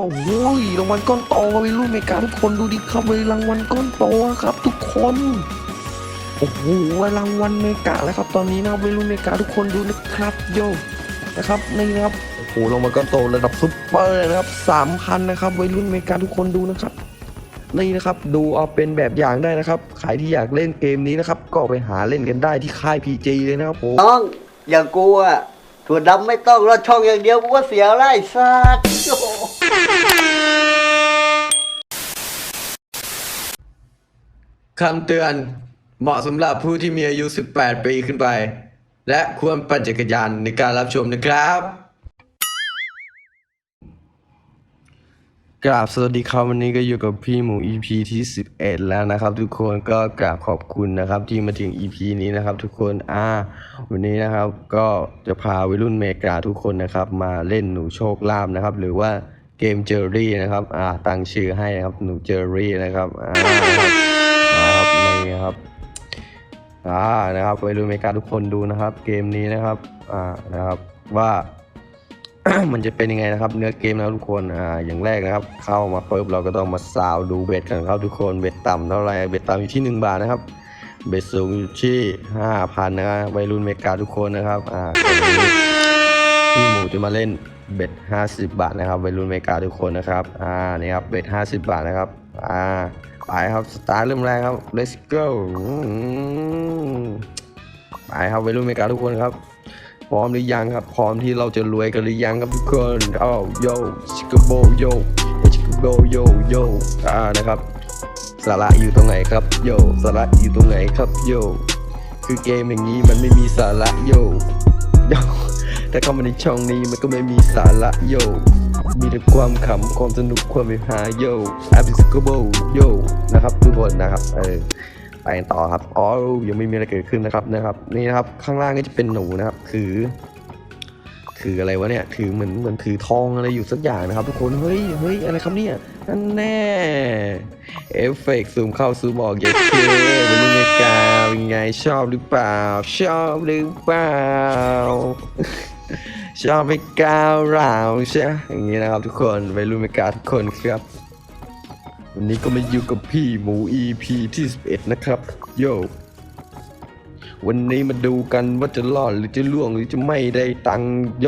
โอ้โหรางวัลก้อนโตวัยรุ่นเมกาทุกคนดูดิครับเลยรางวัลก้อนโตครับ ทุกคนโอ้โหรางวัลเมกาแล้วครับตอนนี้นะครับวัยรุ่นเมกาทุกคนดูนะครับโยนะครับนี่นะครับโอ้โหรางวัลก้อนโตระดับซุปเปอร์นะครับสามพันนะครับวัยรุ่นเมกาทุกคนดูนะครับนี่นะครับดูเอาเป็นแบบอย่างได้นะครับใครที่อยากเล่นเกมนี้นะครับก็ไปหาเล่นกันได้ที่ค่าย PG เลยนะครับผมน้องอย่างกูอะถั่วดำไม่ต้องรอดช่องอย่างเดียวกูก็เสียไล่สัตว์โอ้โคำเตือนเหมาะสำหรับผู้ที่มีอายุ 18 ปีขึ้นไป และควรปั่นจักรยานในการรับชมนะครับ กราบสวัสดีครับวันนี้ก็อยู่กับพี่หมู EP ที่ 11 แล้วนะครับ ทุกคนก็กราบขอบคุณนะครับ ที่มาถึง EP นี้นะครับ ทุกคนอ่าวันนี้นะครับก็จะพาวัยรุ่นเมกาทุกคนนะครับ มาเล่นหนูโชคลาภนะครับ หรือว่า เกมเจอรี่นะครับ อ่าตั้งชื่อให้นะครับ หนูเจอรี่นะครับ อ่านะครับนี่ครับ อ่า นะครับวัยรุ่นเมกาทุกคนดูนะครับ เกมนี้นะครับ อ่า นะครับ ว่า มันจะเป็นยังไงนะครับ เนื้อเกมนะทุกคน อ่า อย่างแรกนะครับ เข้ามาปุ๊บเราก็ต้องมาซาวดูเบ็ดกันครับทุกคน เบ็ดต่ำเท่าไหร่ เบ็ดต่ำอยู่ที่ 1 บาทนะครับ เบ็ดสูงอยู่ที่5,000นะครับวัยรุ่นเมกาทุกคนนะครับ อ่าตอนนี้พี่หมูจะมาเล่น เบ็ด50บาทนะครับวัยรุ่นเมกาทุกคนนะครับ อ่า นี่ครับ เบ็ด50บาทนะครับ อ่า ไปครับ สตาร์ทเริ่มแรกครับ let's go ไปครับวัยรุ่นเมกาทุกคนครับ พร้อมหรือยังครับ พร้อมที่เราจะรวยกันหรือยังครับทุกคนอ้าวโยชิคโบโยชิคโบโยโยอ่า นะครับ สาระอยู่ตรงไหนครับ โย สาระอยู่ตรงไหนครับ โย คือเกมอย่างนี้มันไม่มีสาระโย โย แต่เข้ามาในช่องนี้มันก็ไม่มีสาระโย มีแต่ความขำความสนุกความเฮฮาโยแอปซิคโบโยนะครับทุกคนนะครับเออไปต่อครับอ๋อยังไม่มีอะไรเกิดขึ้นนะครับนะครับ นี่นะครับข้างล่างก็จะเป็นหนูนะครับถือถืออะไรวะเนี่ยถือเหมือนเหมือนถือทองอะไรอยู่สักอย่างนะครับทุกคนเฮ้ยเฮ้ยอะไรครับเนี่ยนั่นแน่เอฟเฟกต์ซูมเข้าซูมออกอย่าเชื่อเป็นยังไงกาเป็นไงชอบหรือเปล่า ชอบหรือเปล่า ชอบไปก้าวร้าวใช่อย่างนี้นะครับทุกคนไปรุ่นไม่กาทุกคนครับ วันนี้ก็มาอยู่กับพี่หมู EP ที่ 11 นะครับโยวันนี้มาดูกันว่าจะรอดหรือจะล่วงหรือจะไม่ได้ตังโย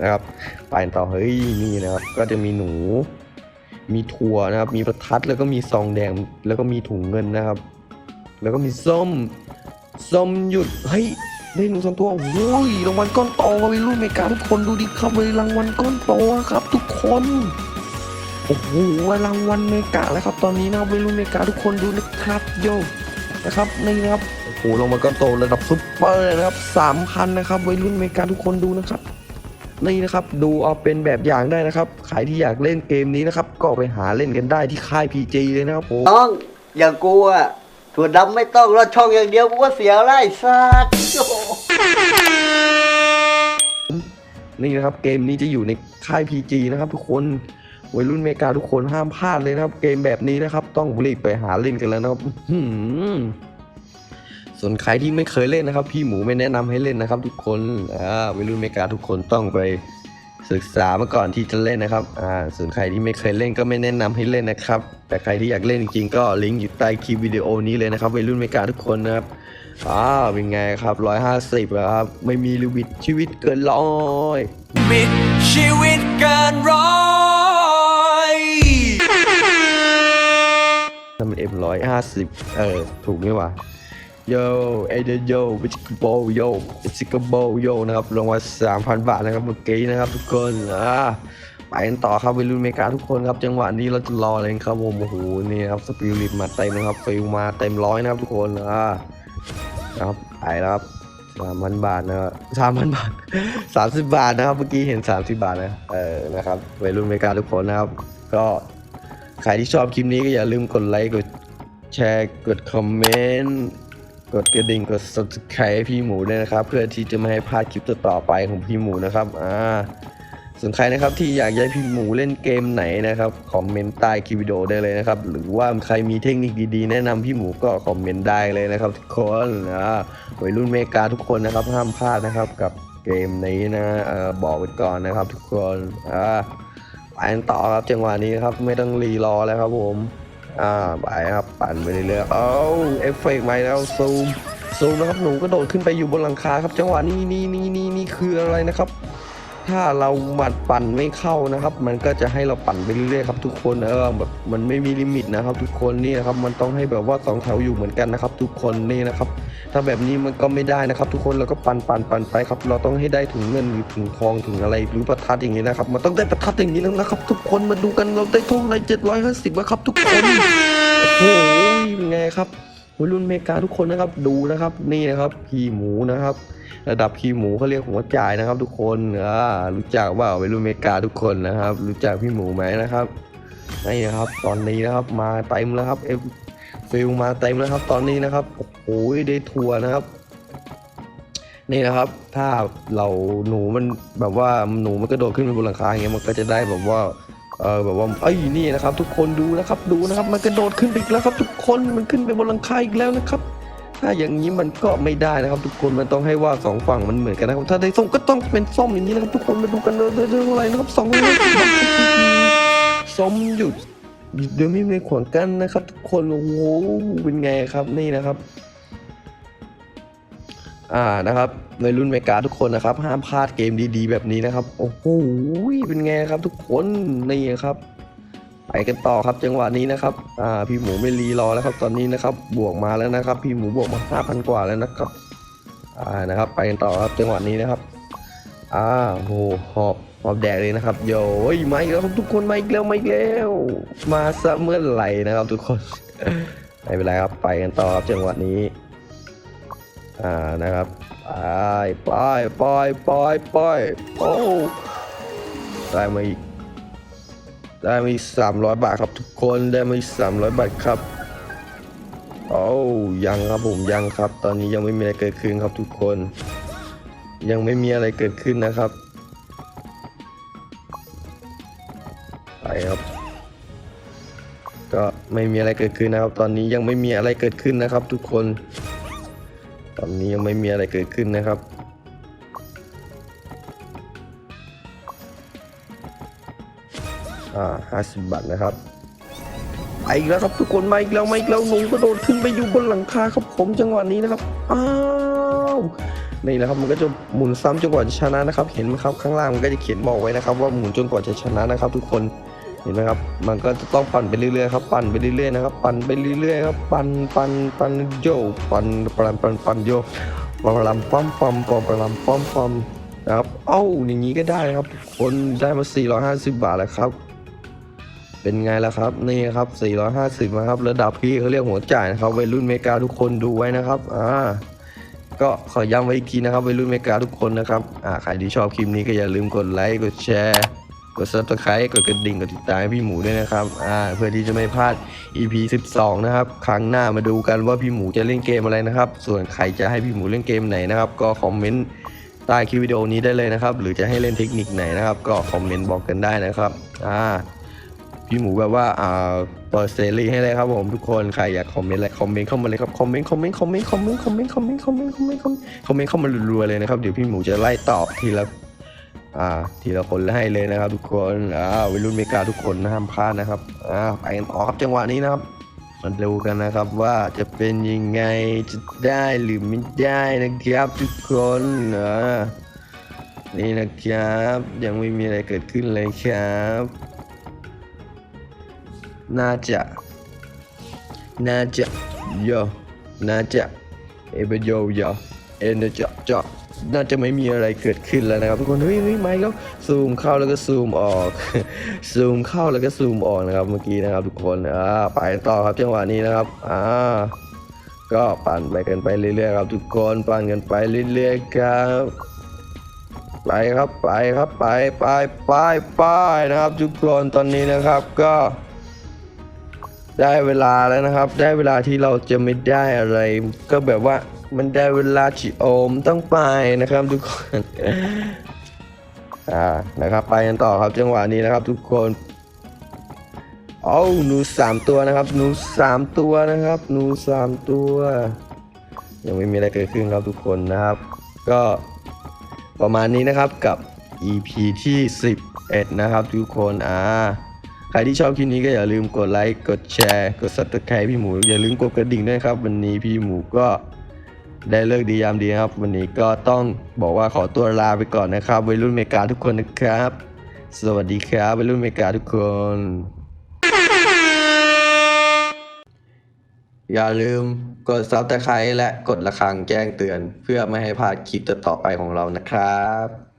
นะครับไปต่อเฮ้ยนี่นะครับ ก็จะมีหนู มีถั่วนะครับ มีประทัดแล้วก็มีซองแดงแล้วก็มีถุงเงินนะครับ แล้วก็มีส้มส้มหยุดเฮ้ย ได้หนูสองตัวโอ้ยรางวัลก้อนโตวัยรุ่นเมกาทุกคนดูดิครับเลยรางวัลก้อนโตครับ ทุกคนโอ้โหรางวัลเมกาแล้วครับตอนนี้นะครับวัยรุ่นเมกาทุกคนดูนะครับโยนะครับนี่นะครับโอ้โหรางวัลก้อนโตระดับซุปเปอร์นะครับสามพันนะครับวัยรุ่นเมกาทุกคนดูนะครับนี่นะครับดูเอาเป็นแบบอย่างได้นะครับใครที่อยากเล่นเกมนี้นะครับก็ไปหาเล่นกันได้ที่ค่าย PG เลยนะครับผมน้องอย่างกูอะถั่วดำไม่ต้องรอดช่องอย่างเดียวกูก็เสียไล่สัตว์ นี่นะครับเกมนี้จะอยู่ในค่าย PG นะครับ ทุกคนวัยรุ่นเมกาทุกคนห้ามพลาดเลยนะครับ เกมแบบนี้นะครับ ต้องรีบไปหาเล่นกันแล้วนะครับส่วนใครที่ไม่เคยเล่นนะครับ พี่หมูไม่แนะนำให้เล่นนะครับ ทุกคนอ่าวัยรุ่นเมกาทุกคนต้องไปศึกษามาก่อนที่จะเล่นนะครับอ่าส่วนใครที่ไม่เคยเล่นก็ไม่แนะนำให้เล่นนะครับ แต่ใครที่อยากเล่นจริงๆก็ลิงก์อยู่ใต้คลิปวิดีโอนี้เลยนะครับวัยรุ่นเมกาทุกคนนะครับ อ่าเป็นไงครับร้อยห้าสิบครับ ไม่มีลิมิตชีวิตเกินร้อยบิดชีวิตเกินร้อยถ้ามันเอ็มร้อยห้าสิบเออ ถูกไหมวะโยเอเดโยวิชิกโบโยวิชิกโบโยนะครับรางวัลสามพันบาทนะครับเมื่อกี้นะครับ ทุกคนอ่าไปกันต่อครับวัยรุ่นอเมริกาทุกคนครับ จังหวะนี้เราจะรออะไรกันครับผมโอ้โหนี่นะครับสปิริตมาเต็มนะครับฟิลมาเต็มร้อยนะครับทุกคนอ่านะ ครับไปแล้วครับสามพันบาทนะครับสามพันบาทสามสิบบาทนะครับ เมื่อกี้เห็นสามสิบบาทนะ เออ นะครับวัยรุ่นเมกาทุกคนนะครับ ก็ใครที่ชอบคลิปนี้ก็อย่าลืมกดไลค์ กดแชร์ กดคอมเมนต์ กดกระดิ่ง กด subscribe พี่หมูด้วยนะครับ เพื่อที่จะไม่ให้พลาดคลิปต่อๆไปของพี่หมูนะครับ อ่า ส่วนใครนะครับที่อยากให้พี่หมูเล่นเกมไหนนะครับคอมเมนต์ใต้คลิปวิดีโอได้เลยนะครับ หรือว่าใครมีเทคนิคดีๆ แนะนำพี่หมูก็คอมเมนต์ได้เลยนะครับทุกคนอ่าวัยรุ่นเมกาทุกคนนะครับห้ามพลาดนะครับกับเกมนี้นะออบอกไว้ก่อนนะครับ ทุกคนอ่าไปกันต่อครับจังหวะนี้ครับไม่ต้องรีรอแล้วครับผมอ่าไปครับปั่นไปเรื่อยๆเอ้าเอฟเฟกต์ใหม่แล้วซูมซูมนะครับหนูกระโดดขึ้นไปอยู่บนหลังคาครับ จังหวะนี้นี่นี่นี่นี่คืออะไรนะครับ ถ้าเราหมัดปั่นไม่เข้านะครับ มันก็จะให้เราปั่นไปเรื่อยๆครับทุกคนเออแบบมันไม่มีลิมิตนะครับ ทุกคนนี่นะครับมันต้องให้แบบว่าสองแถวอยู่เหมือนกันนะครับ ทุกคนนี่นะครับ ถ้าแบบนี้มันก็ไม่ได้นะครับ ทุกคนเราก็ปั่นปั่นปั่นไปครับ เราต้องให้ได้ถึงเงินหรือถึงทองถึงอะไรหรือประทัดอย่างนี้นะครับ มันต้องได้ประทัดอย่างนี้แล้วนะครับ ทุกคนมาดูกันเราได้เท่าไหร่เจ็ดร้อยห้าสิบครับ ทุกคนโอ้โหเป็นไงครับ วัยรุ่นเมกาทุกคนนะครับดูนะครับนี่นะครับพี่หมูนะครับ ระดับพี่หมูเขาเรียกหัวจ่ายนะครับ ทุกคนอ่ารู้จักว่าวัยรุ่นเมกาทุกคนนะครับ รู้จักพี่หมูไหมนะครับนี่นะครับ ตอนนี้นะครับมาเต็มแล้วครับเอฟฟิลมาเต็มแล้วครับ ตอนนี้นะครับโอ้โหได้ทัวร์นะครับ นี่นะครับ ถ้าเราหนูมันแบบว่าหนูมันกระโดดขึ้นไปบนหลังคาอย่างเงี้ยมันก็จะได้แบบว่า เออแบบว่าเอ้ยนี่นะครับ ทุกคนดูนะครับดูนะครับ มันกระโดดขึ้นไปอีกแล้วครับ ทุกคนมันขึ้นไปบนหลังคาอีกแล้วนะครับ ถ้าอย่างนี้มันก็ไม่ได้นะครับ ทุกคนมันต้องให้ว่าสองฝั่งมันเหมือนกันนะครับถ้าได้ส้มก็ต้องเป็นส้มอย่างนี้นะครับ ทุกคนมาดูกันเลยเรื่องอะไรนะครับสองร้อยส้มหยุดเดี๋ยวไม่มีขวางกันนะครับ ทุกคนโอ้โหเป็นไงครับนี่นะครับ อ่านะครับในรุ่นเมกาทุกคนนะครับ ห้ามพลาดเกมดีๆ แบบนี้นะครับ โอ้โหเป็นไงครับทุกคนนี่ครับไปกันต่อครับจังหวะนี้นะครับอ่าพี่หมูไม่รีรอแล้วครับตอนนี้นะครับบวกมาแล้วนะครับ พี่หมูบวกมาห้าพันกว่าแล้วนะครับอ่านะครับ ไปกันต่อครับจังหวะนี้นะครับอ่าโหหอบหอบแดกเลยนะครับโย้ยมาอีกแล้วครับทุกคนมาอีกแล้วมาอีกแล้ว มาซะเมื่อไหร่นะครับ ทุกคนไม่เป็นไรครับไปกันต่อครับจังหวะนี้ อ่านะครับไปไปไปไปไปโอ้ได้มาอีกได้มาอีกสามร้อยบาทครับทุกคนได้มาอีกสามร้อยบาทครับโอ้ยังครับผมยังครับ ตอนนี้ยังไม่มีอะไรเกิดขึ้นครับทุกคน ยังไม่มีอะไรเกิดขึ้นนะครับไปครับ ก็ไม่มีอะไรเกิดขึ้นนะครับ ตอนนี้ยังไม่มีอะไรเกิดขึ้นนะครับ ทุกคน ตอนนี้ยังไม่มีอะไรเกิดขึ้นนะครับ อ่าห้าสิบบาทนะครับไปอีกแล้วครับทุกคนมาอีกแล้วมาอีกแล้วหนูกระโดดขึ้นไปอยู่บนหลังคาครับผมจังหวะนี้นะครับ อ้าวนี่นะครับมันก็จะหมุนซ้ำจนกว่าจะชนะนะครับ เห็นไหมครับข้างล่างมันก็จะเขียนบอกไว้นะครับ ว่าหมุนจนกว่าจะชนะนะครับ ทุกคน เห็นไหมครับ มันก็จะต้องปั่นไปเรื่อยๆครับ ปั่นไปเรื่อยๆนะครับ ปั่นไปเรื่อยๆครับ ปั่น ปั่น ปั่นโยปั่น ปั่น ปั่น ปั่นโยปั่นปั่นปั๊มปั๊มปั๊มปั๊มปั๊มปั๊มนะครับ เอ้า อย่างนี้ก็ได้นะครับ คนได้มา 450 บาทแล้วครับ เป็นไงล่ะครับ นี่ครับ 450นะครับ ระดับพี่เขาเรียกหัวจ่ายนะครับ วัยรุ่นเมกาทุกคนดูไว้นะครับ อ่า ก็ขอย้ำไว้อีกทีนะครับ วัยรุ่นเมกาทุกคนนะครับ อ่า ใครที่ชอบคลิปนี้ก็อย่าลืมกดไลค์ กดแชร์ กด subscribe กดกระดิ่งกดติดตามให้พี่หมูด้วยนะครับอ่าเพื่อที่จะไม่พลาด EP 12 นะครับ ครั้งหน้ามาดูกันว่าพี่หมูจะเล่นเกมอะไรนะครับ ส่วนใครจะให้พี่หมูเล่นเกมไหนนะครับ ก็คอมเมนต์ใต้คลิปวิดีโอนี้ได้เลยนะครับ หรือจะให้เล่นเทคนิคไหนนะครับ ก็คอมเมนต์บอกกันได้นะครับอ่าพี่หมูแบบว่าอ่าเปิดเสรีให้เลยครับผมทุกคนใครอยากคอมเมนต์อะไรคอมเมนต์เข้ามาเลยครับคอมเมนต์คอมเมนต์คอมเมนต์คอมเมนต์คอมเมนต์คอมเมนต์คอมเมนต์คอมเมนต์คอมเมนต์คอมเมนต์เข้ามารัวๆเลยนะครับเดี๋ยวพี่หมูจะไล่ตอบทีละ อ่า ทีละคนให้เลยนะครับ ทุกคนอ่าวัยรุ่นเมกาทุกคนห้ามพลาดนะครับอ่าไปกันต่อครับจังหวะนี้นะครับมาดูกันนะครับว่าจะเป็นยังไงจะได้หรือไม่ได้นะครับทุกคนอ่านี่นะครับ ยังไม่มีอะไรเกิดขึ้นเลยครับ น่าจะ น่าจะโยน่าจะเอเบโยโย เอ็นจะจะน่าจะไม่มีอะไรเกิดขึ้นแล้วนะครับทุกคนเฮ้ยเฮ้ยไม่แล้วซูมเข้าแล้วก็ซูมออกซูมเข้าแล้วก็ซูมออกนะครับเมื่อกี้นะครับทุกคนอ่าไปต่อครับจังหวะนี้นะครับอ่าก็ปั่นไปกันไปเรื่อยๆครับ ทุกคนปั่นกันไปเรื่อยๆครับไปครับไปครับไปไปไปไปนะครับ ทุกคนตอนนี้นะครับก็ ได้เวลาแล้วนะครับ ได้เวลาที่เราจะไม่ได้อะไร ก็แบบว่ามันได้เวลาชิโอมต้องไปนะครับทุกคนอ่านะครับ ไปกันต่อครับจังหวะนี้นะครับ ทุกคนเอาหนูสามตัวนะครับ หนูสามตัวนะครับ หนูสามตัว ยังไม่มีอะไรเกิดขึ้นครับทุกคนนะครับ ก็ประมาณนี้นะครับกับ EP ที่11นะครับทุกคนอ่า ครที่ชอบคลิปนี้ก็อย่าลืมกดไลค์ กดแชร์ กด subscribe พี่หมู อย่าลืมกดกระดิ่งด้วยครับ วันนี้พี่หมูก็ได้เลิกดียามดีครับ วันนี้ก็ต้องบอกว่าขอตัวลาไปก่อนนะครับวัยรุ่นเมกาทุกคนนะครับ สวัสดีครับวัยรุ่นเมกาทุกคน อย่าลืมกดซับสไครต์และกดระฆังแจ้งเตือน เพื่อไม่ให้พลาดคลิปต่อไปของเรานะครับ